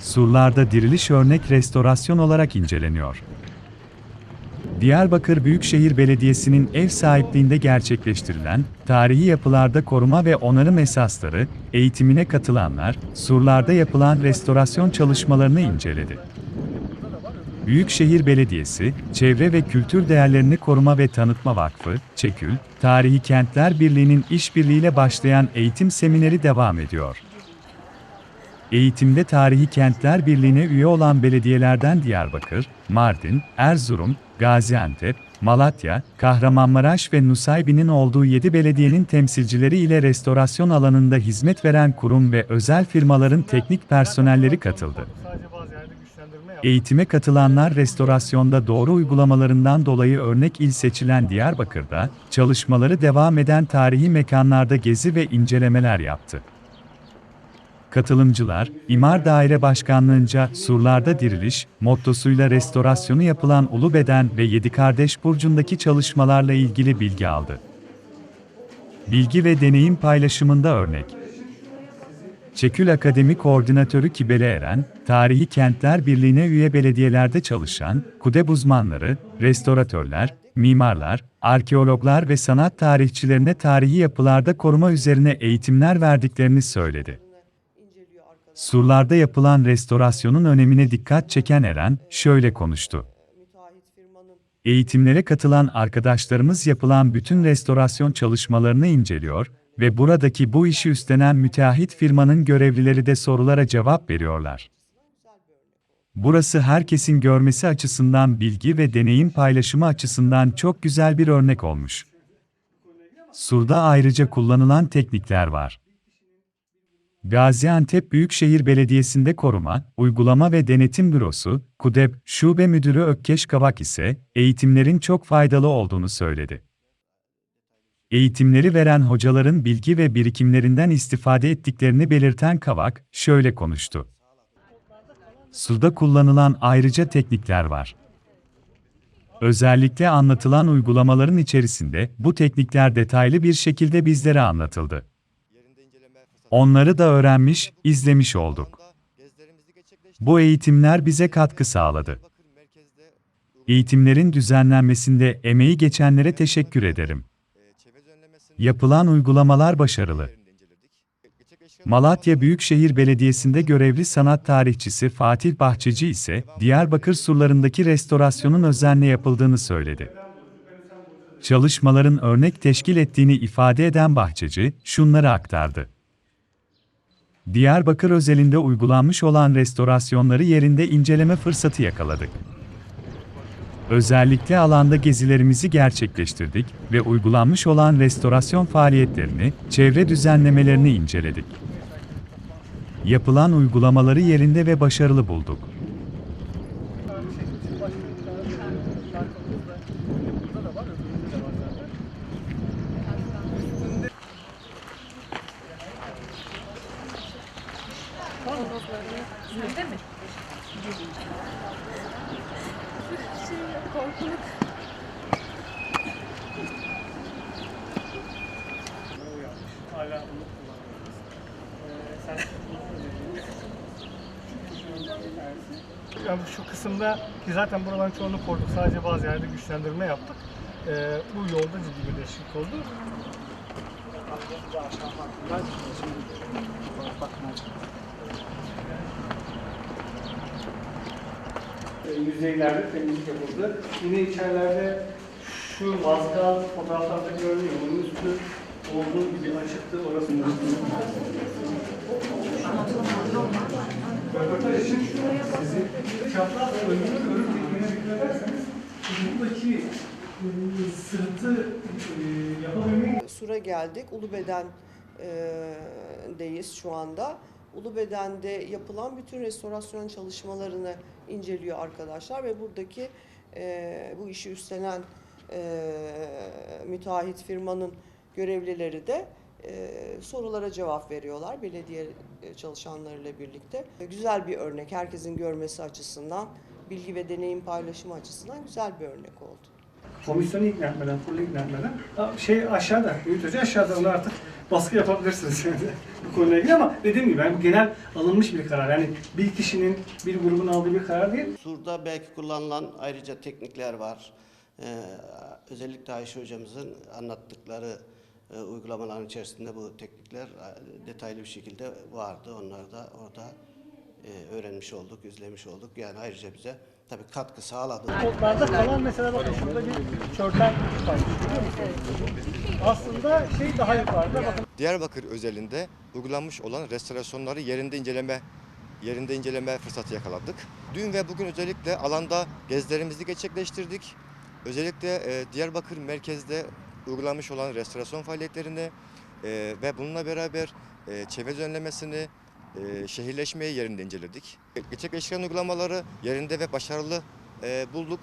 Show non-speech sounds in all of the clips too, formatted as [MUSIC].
Surlarda diriliş örnek restorasyon olarak inceleniyor. Diyarbakır Büyükşehir Belediyesi'nin ev sahipliğinde gerçekleştirilen tarihi yapılarda koruma ve onarım esasları eğitimine katılanlar surlarda yapılan restorasyon çalışmalarını inceledi. Büyükşehir Belediyesi, Çevre ve Kültür Değerlerini Koruma ve Tanıtma Vakfı, ÇEKÜL, Tarihi Kentler Birliği'nin işbirliğiyle başlayan eğitim semineri devam ediyor. Eğitimde Tarihi Kentler Birliği'ne üye olan belediyelerden Diyarbakır, Mardin, Erzurum, Gaziantep, Malatya, Kahramanmaraş ve Nusaybin'in olduğu 7 belediyenin temsilcileri ile restorasyon alanında hizmet veren kurum ve özel firmaların teknik personelleri katıldı. Eğitime katılanlar restorasyonda doğru uygulamalarından dolayı örnek il seçilen Diyarbakır'da, çalışmaları devam eden tarihi mekanlarda gezi ve incelemeler yaptı. Katılımcılar, İmar Daire Başkanlığınca Surlarda Diriliş, mottosuyla restorasyonu yapılan Ulubeden ve Yedi Kardeş Burcu'ndaki çalışmalarla ilgili bilgi aldı. Bilgi ve deneyim paylaşımında örnek. Çekül Akademi Koordinatörü Kibele Eren, Tarihi Kentler Birliği'ne üye belediyelerde çalışan, KUDEB uzmanları, restoratörler, mimarlar, arkeologlar ve sanat tarihçilerine tarihi yapılarda koruma üzerine eğitimler verdiklerini söyledi. Surlarda yapılan restorasyonun önemine dikkat çeken Eren, şöyle konuştu. Eğitimlere katılan arkadaşlarımız yapılan bütün restorasyon çalışmalarını inceliyor ve buradaki bu işi üstlenen müteahhit firmanın görevlileri de sorulara cevap veriyorlar. Burası herkesin görmesi açısından bilgi ve deneyim paylaşımı açısından çok güzel bir örnek olmuş. Surda ayrıca kullanılan teknikler var. Gaziantep Büyükşehir Belediyesi'nde Koruma, Uygulama ve Denetim Bürosu, KUDEP, Şube Müdürü Ökkeş Kavak ise, eğitimlerin çok faydalı olduğunu söyledi. Eğitimleri veren hocaların bilgi ve birikimlerinden istifade ettiklerini belirten Kavak, şöyle konuştu. Suda kullanılan ayrıca teknikler var. Özellikle anlatılan uygulamaların içerisinde bu teknikler detaylı bir şekilde bizlere anlatıldı. Onları da öğrenmiş, izlemiş olduk. Bu eğitimler bize katkı sağladı. Eğitimlerin düzenlenmesinde emeği geçenlere teşekkür ederim. Yapılan uygulamalar başarılı. Malatya Büyükşehir Belediyesi'nde görevli sanat tarihçisi Fatih Bahçeci ise Diyarbakır surlarındaki restorasyonun özenle yapıldığını söyledi. Çalışmaların örnek teşkil ettiğini ifade eden Bahçeci, şunları aktardı. Diyarbakır özelinde uygulanmış olan restorasyonları yerinde inceleme fırsatı yakaladık. Özellikle alanda gezilerimizi gerçekleştirdik ve uygulanmış olan restorasyon faaliyetlerini, çevre düzenlemelerini inceledik. Yapılan uygulamaları yerinde ve başarılı bulduk. Hala onu kullanıyoruz. Ee, sen şu kısımda ki zaten buraların çoğunu korduk. Sadece bazı yerde güçlendirme yaptık. Ee, bu yolda ciddi bir değişiklik oldu. E, yüzeylerde temizlik yapıldı. Yine içerilerde şu mazgal fotoğraflarda görünüyor. Onun üstü olduğu gibi açıktı. Orası Röportaj için sizin çapraz önünü örüp tekniğine dikkat ederseniz buradaki e, sırtı e, yapabilmek Sur'a geldik. Ulubeden e, deyiz şu anda. Ulubeden'de yapılan bütün restorasyon çalışmalarını inceliyor arkadaşlar ve buradaki e, bu işi üstlenen e, müteahhit firmanın görevlileri de e, sorulara cevap veriyorlar belediye e, çalışanlarıyla birlikte. Güzel bir örnek, herkesin görmesi açısından, bilgi ve deneyim paylaşımı açısından güzel bir örnek oldu. Komisyonu ikna etmeden, kurulu ikna etmeden. Şey aşağıda, yürütücü aşağıda onu artık baskı yapabilirsiniz [LAUGHS] yani bu konuyla ilgili ama dediğim gibi yani genel alınmış bir karar. Yani bir kişinin, bir grubun aldığı bir karar değil. Surda belki kullanılan ayrıca teknikler var. Ee, özellikle Ayşe hocamızın anlattıkları e, uygulamaların içerisinde bu teknikler e, detaylı bir şekilde vardı. Onları da orada e, öğrenmiş olduk, izlemiş olduk. Yani ayrıca bize tabii katkı sağladı. Kodlarda kalan mesela bakın şurada bir çörtlen var. Görüyor musunuz? Aslında şey daha yukarıda bakın. Diyarbakır özelinde uygulanmış olan restorasyonları yerinde inceleme yerinde inceleme fırsatı yakaladık. Dün ve bugün özellikle alanda gezilerimizi gerçekleştirdik. Özellikle e, Diyarbakır merkezde uygulanmış olan restorasyon faaliyetlerini e, ve bununla beraber e, çevre düzenlemesini, e, şehirleşmeyi yerinde inceledik. Gerçekleştiren uygulamaları yerinde ve başarılı e, bulduk.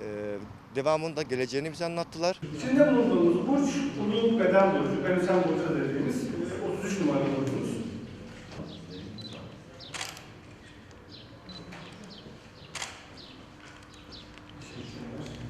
E, devamında geleceğini bize anlattılar. İçinde bulunduğumuz burç, ulu beden burcu, Venüsen burcu dediğimiz e, 33 numaralı burcu.